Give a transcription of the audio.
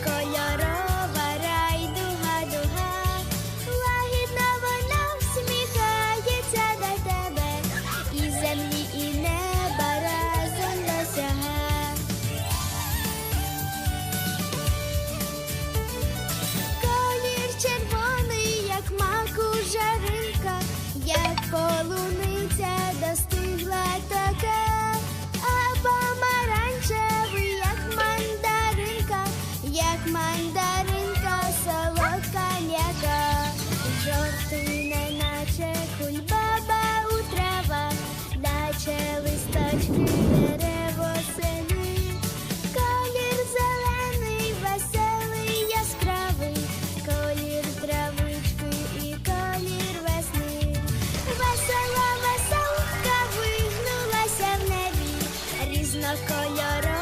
Небі, дерево колір зелений, веселий, яскравий, колір травички і колір весни. Весела веселка вигнулася в небі, різнокольорова.